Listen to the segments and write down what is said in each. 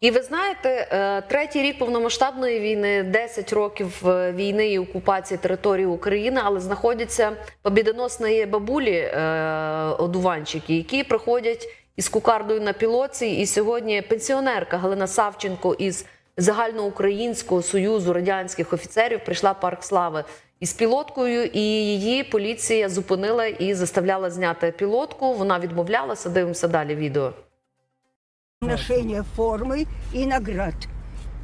І ви знаєте, е, третій рік повномасштабної війни, 10 років е, війни і окупації території України, але знаходяться побідоносні бабулі е, одуванчики, які приходять із кукардою на пілоці. І сьогодні пенсіонерка Галина Савченко із загальноукраїнського союзу радянських офіцерів прийшла парк слави із пілоткою, і її поліція зупинила і заставляла зняти пілотку. Вона відмовлялася. Дивимося далі відео. Ношение формы и наград.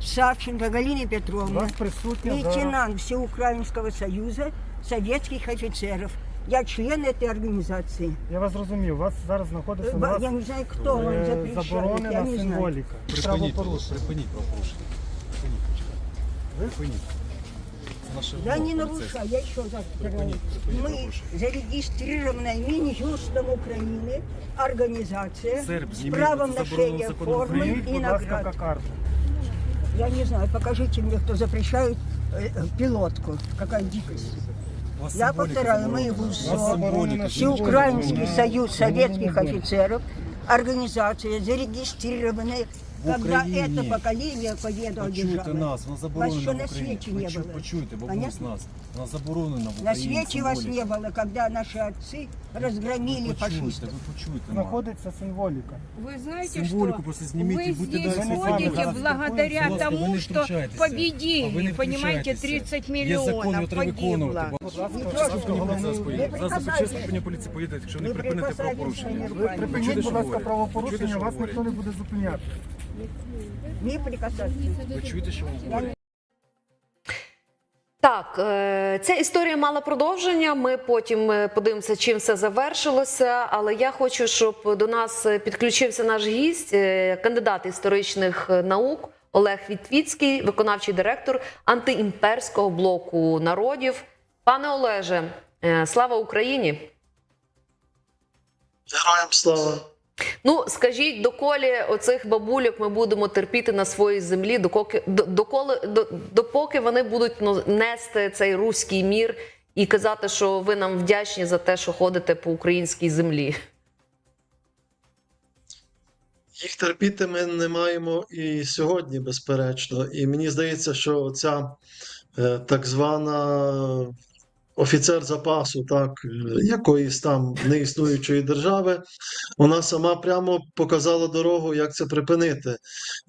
Савченко Петровна, вас присутня зараз Всеукраинского союза советских офицеров. Я член этой организации. Я вас зрозумів. Вас зараз знаходиться на вас Я не знаю, кто вам е, заборонена символіка. Припиніть, припиніть правопорушення. Припиніть, почекайте. Припиніть. Це наше Я вимога, не поліцейські. нарушаю, я еще раз говорю. Припиніть, припиніть Мы правопорушення. зарегистрированная Минюстом Украины организация Серб, с зніміть правом це заборонено ношения законом формы України. Прийміть, и будь ласка, наград. кокарду. Я не знаю, покажите мне, кто запрещает э, э, пилотку. Какая дикость. У вас Я символіка повторяю, мы заборонена. в У вас УСО, символіка. Всеукраинский Заборонена. союз советских Заборонена. офицеров, организация, зарегистрированная, В когда Україні. это поколение поведало Почуйте державы. нас, воно заборонена що в на Україні. світі не Почу- було? Почуйте, бабусь Понятно? нас. Вона заборонена в На Україні. свете вас символіка. не было, когда наши отцы разгромили Ви почуйте, фашистов. ви почуйте нас. Знаходиться символіка. Вы знаете, Символику что просто снимите вы и будьте здесь дальше. ходите Зараз благодаря Просто ви тому, не что втручайтеся. А ви победили, не понимаете, втручайтеся. 30 Є закон, його миллионов треба виконувати. погибло. Будь ласка, Не зараз трогайте зупиніть мене. зараз Ви Зараз прикасайтесь. започатку зупинення поліції поїде, якщо не Ви припините прикасайтесь правопорушення. мені. Ви припиніть, чуєте, будь що ласка, говорять? правопорушення, Чуєте, що вас ніхто говорять? не буде зупиняти. Не прикасаться. Ви чуєте, що вам говорять? Так, е, ця історія мала продовження. Ми потім е, подивимося, чим все завершилося. Але я хочу, щоб до нас е, підключився наш гість, кандидат історичних наук Олег Вітвіцький, виконавчий директор антиімперського блоку народів. Пане Олеже, слава Україні! Героям слава. Ну скажіть, доколі оцих бабульок ми будемо терпіти на своїй землі, доколи доколи до, допоки вони будуть ну, нести цей руський мір і казати, що ви нам вдячні за те, що ходите по українській землі. Їх терпіти ми не маємо і сьогодні, безперечно. І мені здається, що ця е, так звана офіцер запасу, так, е, якоїсь там неіснуючої держави, вона сама прямо показала дорогу, як це припинити.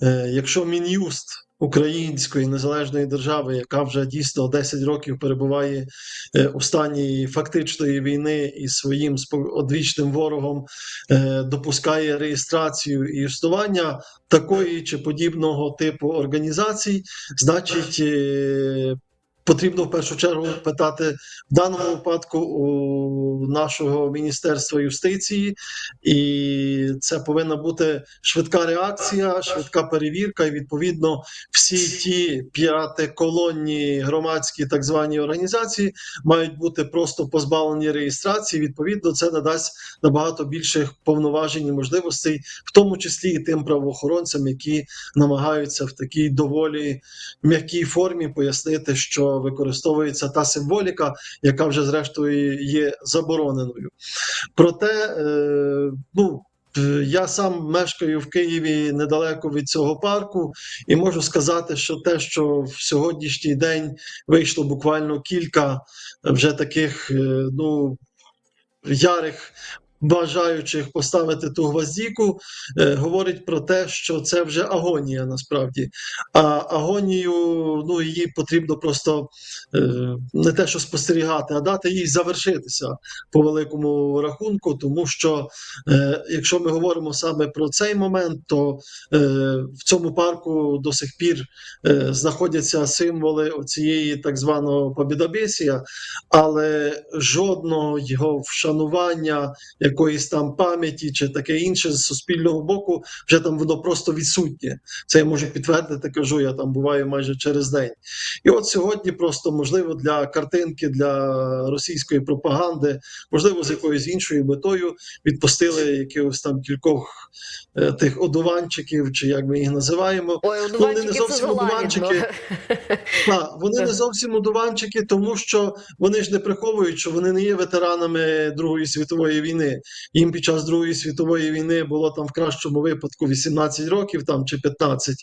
Е, Якщо Мін'юст Української незалежної держави, яка вже дійсно 10 років перебуває е, у стані фактичної війни із своїм одвічним ворогом, допускає реєстрацію і існування такої чи подібного типу організацій, значить. Потрібно в першу чергу питати в даному випадку у нашого міністерства юстиції, і це повинна бути швидка реакція, швидка перевірка. І відповідно всі ті п'ятиколонні громадські так звані організації мають бути просто позбавлені реєстрації. Відповідно, це надасть набагато більших повноважень і можливостей, в тому числі і тим правоохоронцям, які намагаються в такій доволі м'якій формі пояснити, що використовується та символіка, яка вже зрештою є забороненою. Проте, е, ну. Я сам мешкаю в Києві недалеко від цього парку, і можу сказати, що те, що в сьогоднішній день вийшло буквально кілька вже таких е, ну, ярих бажаючих поставити ту гвоздіку, е, говорить про те, що це вже агонія насправді. А агонію ну, її потрібно просто е, не те, що спостерігати, а дати їй завершитися по великому рахунку, тому що е, якщо ми говоримо саме про цей момент, то в цьому парку до сих пір знаходяться символи оцієї так званого побідобєсія, але жодного його вшанування, якоїсь там пам'яті чи таке інше з суспільного боку, вже там воно просто відсутнє. Це я можу підтвердити, кажу, я там буваю майже через день. І от сьогодні просто можливо для картинки, для російської пропаганди, можливо, з якоюсь іншою метою відпустили якихось там кількох е, тих одуванчиків, чи як ми їх називаємо. Ой, Ну, вони не зовсім одуванчики. Так, вони не зовсім одуванчики, тому що вони ж не приховують, що вони не є ветеранами Другої світової війни. Їм під час Другої світової війни було там в кращому випадку 18 років там чи 15,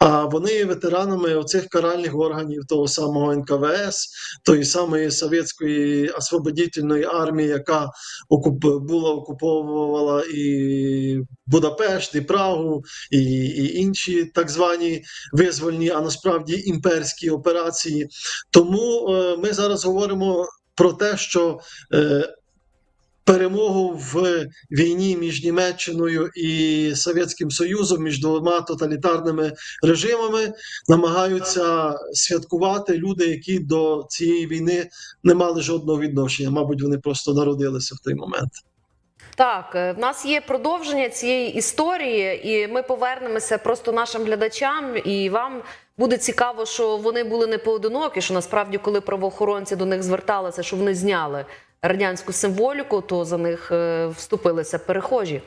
а вони є ветеранами оцих каральних органів того самого НКВС, тої самої совєтської освободітельної армії, яка окуп... була окуповувала і Будапешт, і Прагу, і, і інші так звані визвольні, а насправді імперські операції. Тому е, ми зараз говоримо про те, що е, перемогу в війні між Німеччиною і Совєтським Союзом, між двома тоталітарними режимами, намагаються святкувати люди, які до цієї війни не мали жодного відношення. Мабуть, вони просто народилися в той момент. Так, е, в нас є продовження цієї історії, і ми повернемося просто нашим глядачам, і вам буде цікаво, що вони були не поодинокі. Що насправді, коли правоохоронці до них зверталися, що вони зняли радянську символіку, то за них е, вступилися перехожі.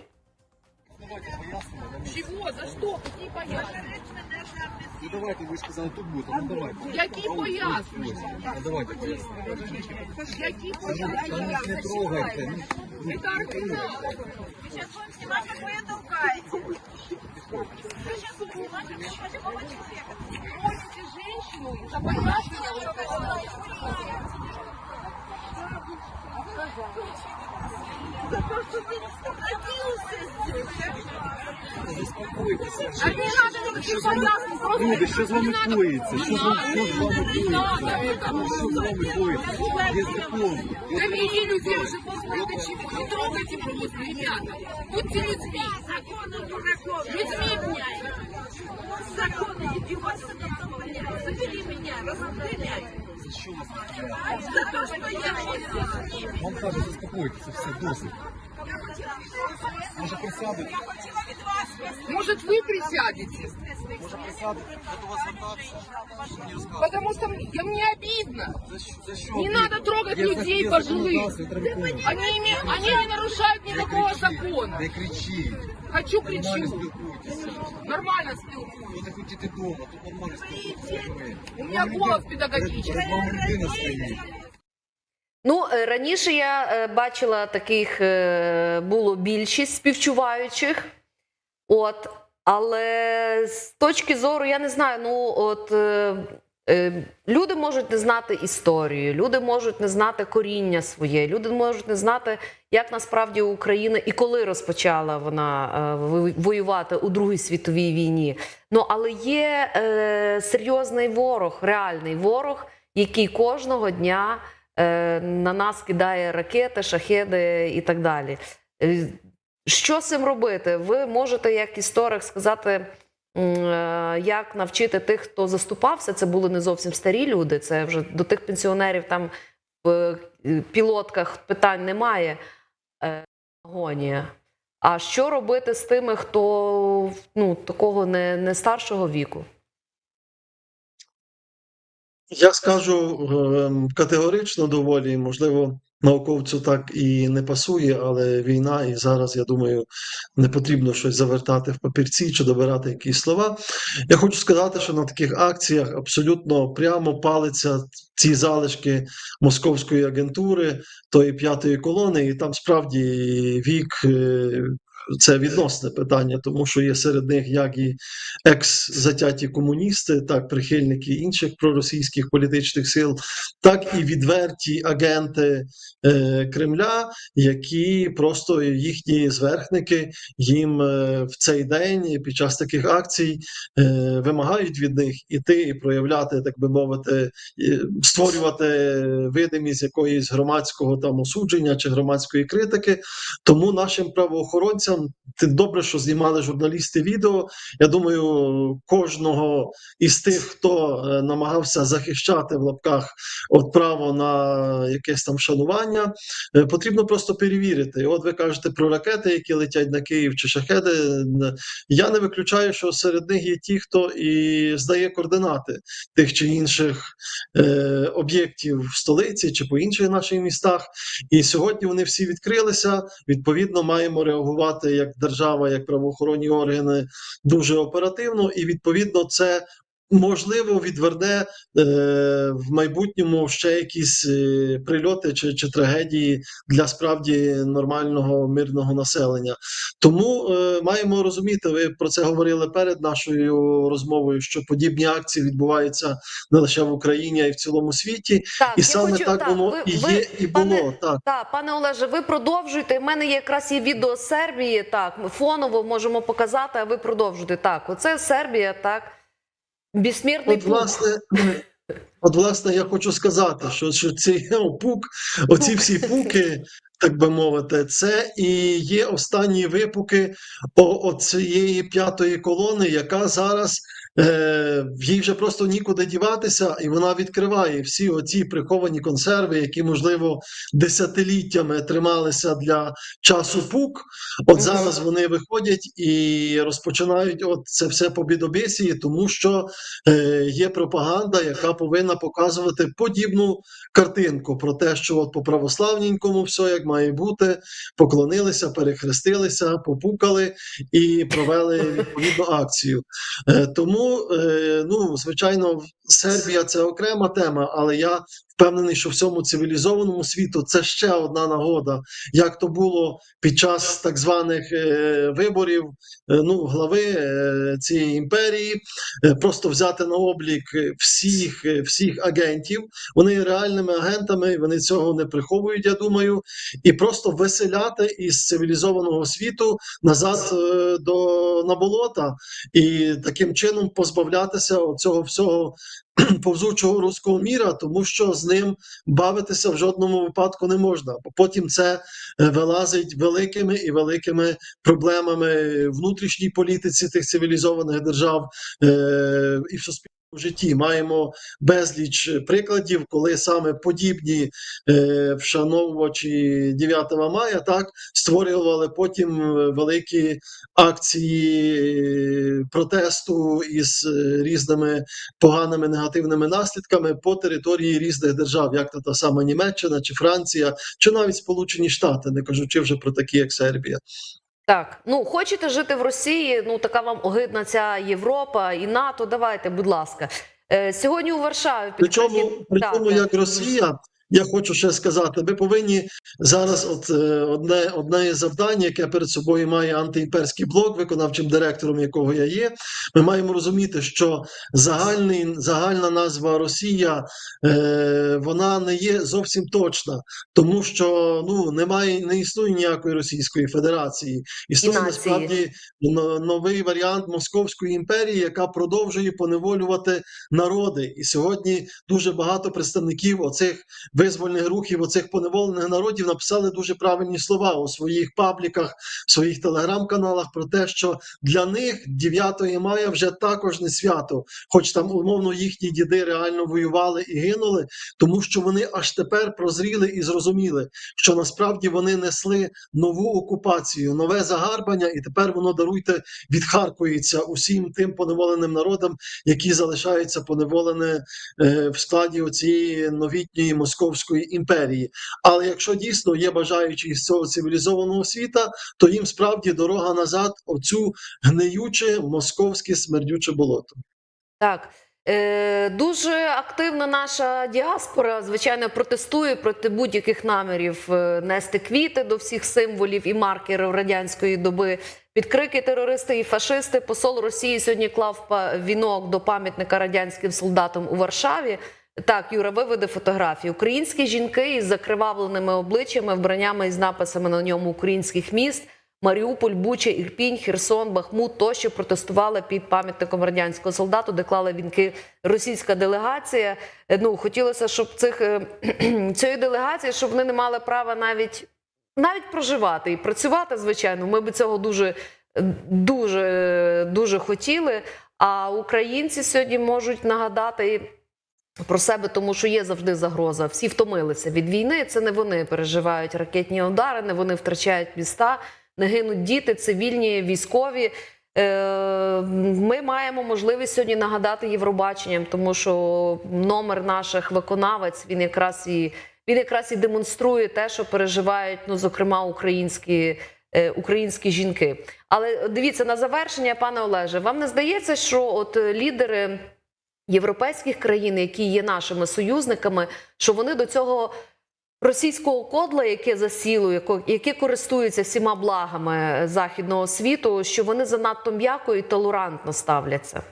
Чего? За что? Какие пояснения? Ну давайте, ви ж сказали, тут буде, ну давайте. Які пояснення? Ну давайте поясніть. Які Та пояснення? ну, не трогайте. ну. Это оригинал. Сейчас будем снимать, как вы ее толкаете. Вы сейчас будете снимать, как вы толкаете молодого человека. Просите женщину за пояснение За то, что ты стопротивился Заспокойтеся. А не надо никаких пояснений. Просто Люди, що з вами не надо. коїться? Що з вами що з вами Не надо коїться? этого. Що з вами коїться? Є закон. Довели людей уже после этой чего. Не трогайте просто, ребята. Будьте людьми. законы дураков. Людьми будьте. Законы идиотства Забери меня, расстреляй. За Що вас розстріляли? За то, что я ходила с ними. Вам кажуть, заспокойтеся, все, досить. Може присядете? Я хотела від вас спасти. Может, вы присядете? Може присядете? Я до вас звертався. Мені розказують. Потому что мне, я- мне обидно. За що? За що? Не надо трогать Є людей зак- є пожилых. законодавство, треба виконувати. Они, име- они не нарушают Не никакого кричіть, закона. Не кричіть. Хочу кричу. Нормально спілкуюсь. Ви не хочете вдома, тут нормально спілкуйтеся. У меня голос стоїть. Ну, е, раніше я е, бачила таких е, було більшість співчуваючих. От, але з точки зору, я не знаю, ну от люди можуть не знати історію, люди можуть не знати коріння своє, люди можуть не знати, як насправді Україна і коли розпочала вона е, воювати у Другій світовій війні. Ну але є е, серйозний ворог, реальний ворог, який кожного дня е, на нас кидає ракети, шахеди і так далі. Е, Що з цим робити? Ви можете, як історик, сказати, як навчити тих, хто заступався. Це були не зовсім старі люди. Це вже до тих пенсіонерів там в е, пілотках питань немає. Е, Агонія. А що робити з тими, хто ну, такого не, не старшого віку? Я скажу ем, категорично доволі, можливо, науковцю так і не пасує, але війна, і зараз, я думаю, не потрібно щось завертати в папірці чи добирати якісь слова. Я хочу сказати, що на таких акціях абсолютно прямо палиться ці залишки московської агентури, тої п'ятої колони, і там справді вік. Це відносне питання, тому що є серед них як і екс-затяті комуністи, так прихильники інших проросійських політичних сил, так і відверті агенти е, Кремля, які просто їхні зверхники їм е, в цей день під час таких акцій е, вимагають від них іти і проявляти, так би мовити, е, створювати видимість якоїсь громадського там осудження чи громадської критики. Тому нашим правоохоронцям тим добре, що знімали журналісти відео. Я думаю, кожного із тих, хто е, намагався захищати в лапках от право на якесь там шанування, е, потрібно просто перевірити. От ви кажете про ракети, які летять на Київ чи шахеди. Я не виключаю, що серед них є ті, хто і здає координати тих чи інших е, об'єктів в столиці чи по інших наших містах. І сьогодні вони всі відкрилися. Відповідно, маємо реагувати як держава, як правоохоронні органи дуже оперативно, і відповідно це можливо відверне е, в майбутньому ще якісь е, прильоти чи, чи трагедії для справді нормального мирного населення. Тому е, маємо розуміти, ви про це говорили перед нашою розмовою, що подібні акції відбуваються не лише в Україні, а й в цілому світі. Так, І саме хочу- так так, воно ви- і ви, є, і пане- було. Так. Так, пане Олеже, ви продовжуйте. У мене є якраз є відео з Сербії. Так, ми фоново можемо показати, а ви продовжуйте. Так, оце Сербія, так. Безсмертний От, пук. власне, от, власне, я хочу сказати, що, що ці о, пук, оці всі пуки, так би мовити, це і є останні випуки о, о цієї п'ятої колони, яка зараз е, їй вже просто нікуди діватися, і вона відкриває всі оці приховані консерви, які, можливо, десятиліттями трималися для часу пук. От зараз вони виходять і розпочинають от це все по бідобісії, тому що е, є пропаганда, яка повинна показувати подібну картинку про те, що от по православненькому все як має бути, поклонилися, перехрестилися, попукали і провели відповідну акцію. Е, тому, е, ну звичайно, Сербія це окрема тема, але я впевнений, що всьому цивілізованому світу це ще одна нагода, як то було під час так званих е, виборів е, ну, глави е, цієї імперії, просто взяти на облік всіх, всіх агентів. Вони реальними агентами, вони цього не приховують, я думаю, і просто виселяти із цивілізованого світу назад до на болота, і таким чином позбавлятися цього всього повзучого руського міра, тому що з ним бавитися в жодному випадку не можна. Бо потім це е, вилазить великими і великими проблемами внутрішній політиці тих цивілізованих держав е, і в суспільному житті. Маємо безліч прикладів, коли саме подібні е, вшановувачі 9 мая так створювали потім великі акції е, протесту із е, різними поганими негативними наслідками по території різних держав, як то та сама Німеччина чи Франція, чи навіть Сполучені Штати, не кажучи вже про такі, як Сербія. Так, ну хочете жити в Росії? Ну така вам огидна ця Європа і НАТО. Давайте, будь ласка. Е, сьогодні у Варшаві Причому, причому Так, як. Росія, я хочу ще сказати, ви повинні зараз, от е, одне одне із завдань, яке перед собою має антиімперський блок, виконавчим директором якого я є. Ми маємо розуміти, що загальний загальна назва Росія е, вона не є зовсім точна, тому що ну немає, не існує ніякої Російської Федерації. Існує нації. насправді новий варіант Московської імперії, яка продовжує поневолювати народи. І сьогодні дуже багато представників оцих визвольних рухів, оцих поневолених народів написали дуже правильні слова у своїх пабліках, в своїх телеграм-каналах про те, що для них 9 мая вже також не свято, хоч там умовно їхні діди реально воювали і гинули, тому що вони аж тепер прозріли і зрозуміли, що насправді вони несли нову окупацію, нове загарбання, і тепер воно даруйте відхаркується усім тим поневоленим народам, які залишаються поневолені е, в складі цієї новітньої московської імперії. Але якщо дійсно є бажаючі з цього цивілізованого світа, то їм справді дорога назад оцю гниюче московське смердюче болото. Так. Е, дуже активна наша діаспора, звичайно, протестує проти будь-яких намірів е, нести квіти до всіх символів і маркерів радянської доби. Під крики терористи і фашисти посол Росії сьогодні клав вінок до пам'ятника радянським солдатам у Варшаві. Так, Юра, виведе фотографії. Українські жінки із закривавленими обличчями, вбраннями із написами на ньому українських міст. Маріуполь, Буча, Ірпінь, Херсон, Бахмут тощо протестували під пам'ятником радянського солдату, де клали вінки російська делегація. Е, Ну хотілося, щоб цих е, цієї делегації, щоб вони не мали права навіть навіть проживати і працювати. Звичайно, ми би цього дуже дуже дуже хотіли. А українці сьогодні можуть нагадати. Про себе, тому що є завжди загроза. Всі втомилися від війни. Це не вони переживають ракетні удари, не вони втрачають міста, не гинуть діти, цивільні, військові. Е, Ми маємо можливість сьогодні нагадати Євробаченням, тому що номер наших виконавець він якраз і він якраз і демонструє те, що переживають, ну зокрема, українські. е, Українські жінки, але дивіться на завершення, пане Олеже. Вам не здається, що от лідери європейських країн, які є нашими союзниками, що вони до цього російського кодла, яке засіло, яке користується всіма благами західного світу, що вони занадто м'яко і толерантно ставляться.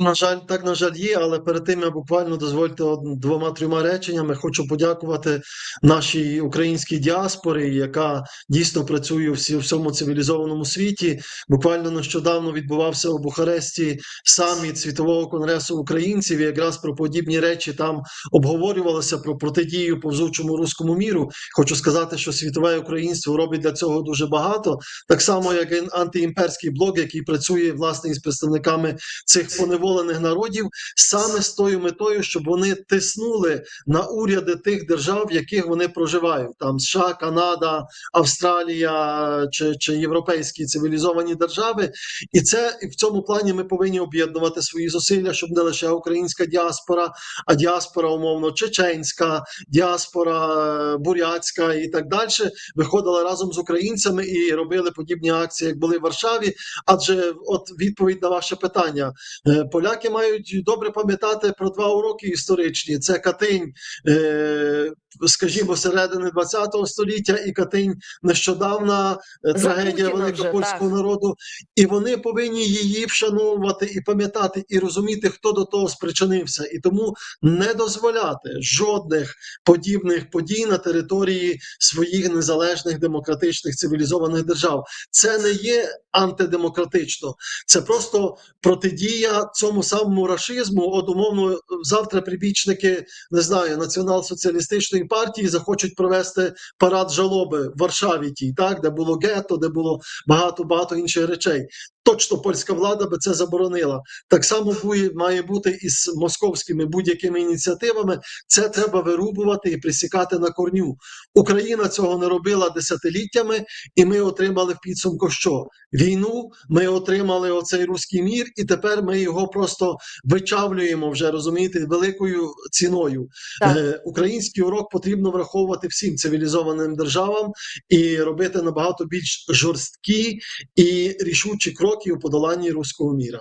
На жаль, так на жаль є, але перед тим я буквально дозвольте од- двома-трьома реченнями. Хочу подякувати нашій українській діаспорі, яка дійсно працює всі- всьому цивілізованому світі. Буквально нещодавно відбувався у Бухаресті саміт світового конгресу українців. І якраз про подібні речі там обговорювалося про протидію повзучому руському міру. Хочу сказати, що світове українство робить для цього дуже багато, так само як і антиімперський блок, який працює власне із представниками цих поневолених народів, саме з тою метою, щоб вони тиснули на уряди тих держав, в яких вони проживають, там США, Канада, Австралія чи, чи європейські цивілізовані держави. І це в цьому плані ми повинні об'єднувати свої зусилля, щоб не лише українська діаспора, а діаспора, умовно, чеченська, діаспора бурятська і так далі виходила разом з українцями і робили подібні акції, як були в Варшаві. Адже от відповідь на ваше питання: Е, поляки мають добре пам'ятати про два уроки історичні: це Катинь, е, скажімо, середини ХХ століття, і Катинь нещодавна е, трагедія великопольського народу. І вони повинні її вшановувати і пам'ятати, і розуміти, хто до того спричинився, і тому не дозволяти жодних подібних подій на території своїх незалежних демократичних цивілізованих держав. Це не є антидемократично, це просто протидія цьому самому рашизму. От умовно завтра прибічники не знаю націонал-соціалістичної партії захочуть провести парад жалоби в Варшаві, тій, так де було гетто, де було багато багато інших речей. Точно польська влада би це заборонила. Так само має бути і з московськими будь-якими ініціативами. Це треба вирубувати і присікати на корню. Україна цього не робила десятиліттями, і ми отримали в підсумку що? Війну, ми отримали оцей руський мір, і тепер ми його просто вичавлюємо вже розумієте великою ціною. Так. Е, український урок потрібно враховувати всім цивілізованим державам і робити набагато більш жорсткі і рішучі кроки у подоланні руського міра.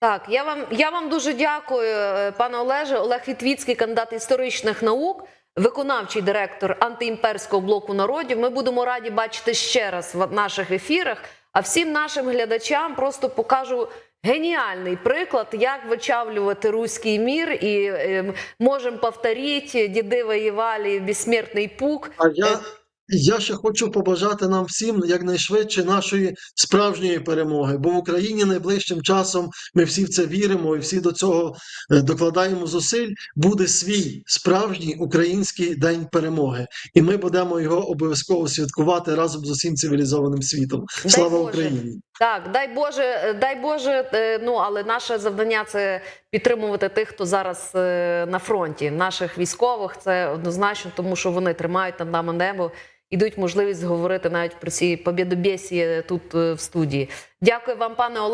Так, я вам я вам дуже дякую, е, пане Олеже. Олег Вітвіцький, кандидат історичних наук, виконавчий директор антиімперського блоку народів. Ми будемо раді бачити ще раз в наших ефірах. А всім нашим глядачам просто покажу геніальний приклад, як вичавлювати руський мір, і е, можемо повторити діди воювали, безсмертний пук. А я, я ще хочу побажати нам всім якнайшвидше нашої справжньої перемоги, бо в Україні найближчим часом ми всі в це віримо і всі до цього е, докладаємо зусиль. Буде свій справжній український день перемоги, і ми будемо його обов'язково святкувати разом з усім цивілізованим світом. Дай Слава Боже. Україні! Так, дай Боже, дай Боже. е, Ну але наше завдання це підтримувати тих, хто зараз е, на фронті, наших військових. Це однозначно, тому що вони тримають над нами небо і дають можливість говорити навіть про ці побєдобєсії тут е, в студії. Дякую вам, пане Олег.